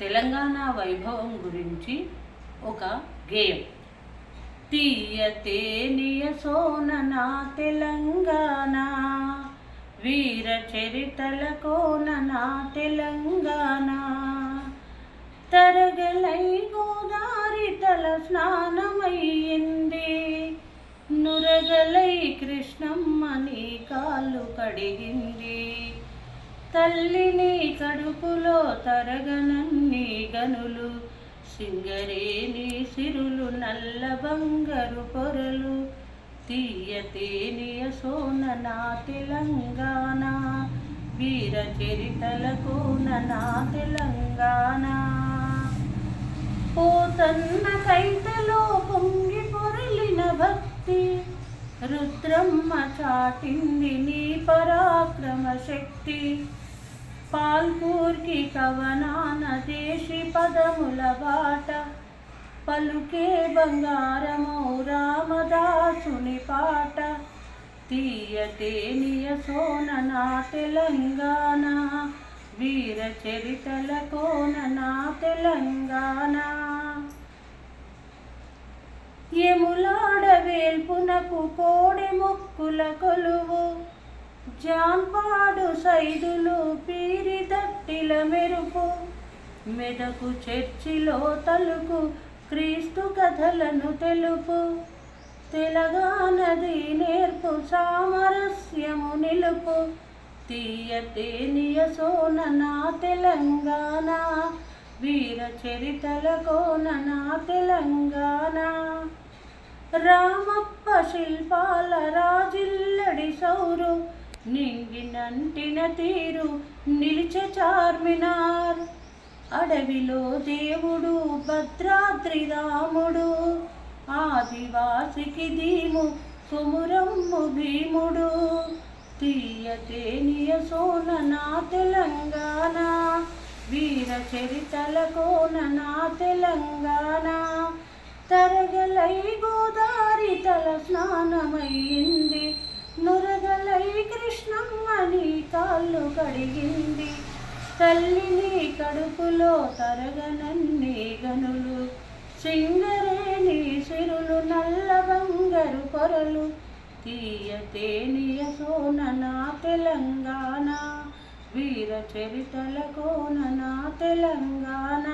తెలంగాణ వైభవం గురించి ఒక గేయం. తీయతేనియ సోననా సోన నా తెలంగాణ వీర చరితల కోన నా తెలంగాణ. తరగలై గోదారి తల స్నానమయ్యింది నురగలై కృష్ణమ్మని కాళ్ళు కడిగింది. తల్లిని కడుపులో తరగనంది గనులు సింగరేని సిరులు నల్ల బంగారు పొరలు తీయ సోన నా తెలంగాణ వీర చరితలకు కోన నా తెలంగాణ. పోతన్న కైతలో పొంగి పొరలిన భక్తి రుద్రమ్మ చాటింది నీ పరాక్రమ శక్తి. పాల్పూర్కి కవనాన దేశి పదముల బాట. పలుకే బంగారమో రామదాసుని పాట. తీయతేనియ సోన నా తెలంగాణ. వీర చరితల కోన నా తెలంగాణ. ఎములాడ వేల్పునకు కోడి మొక్కుల కొలువు. జాంపాడు సైదులు పీరి తట్టిల మెరుపు. మెదకు చర్చిలో తలుపు క్రీస్తు కథలను తెలుపు. తెలంగాణది నేర్పు సామరస్యము నిలుపు. తీయ తేనియ తెలంగాణ. వీర చరితల కోననా తెలంగాణ. రామప్ప శిల్పాల రాజిల్లడి నింగినంటిన తీరు నిలిచ చార్మినార్. అడవిలో దేవుడు భద్రాద్రి రాముడు ఆదివాసికి దీము కుమురమ్ము భీముడు. తీయతేనియ సోన నా తెలంగాణ వీర చరితల కోన నా తెలంగాణ. తరగలై గోదారి తల స్నానమయ్యింది కాళ్ళు కడిగింది. తల్లిని కడుపులో తరగనన్ని గనులు. సింగరేణి సిరులు నల్ల బంగారు పొరలు. తీయతేనియ సోననా తెలంగాణ. వీర చరితల కోన నా తెలంగాణ.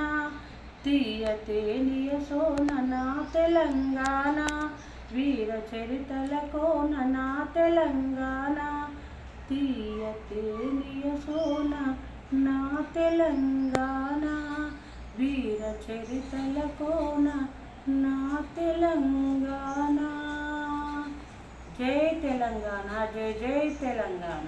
తీయతేనియ సోననా తెలంగాణ. వీర చరితల కోన నా తీయ తేలియ సోన నా తెలంగాణ వీర చరితల కోన నా తెలంగాణ. జై తెలంగాణ జై జై తెలంగాణ.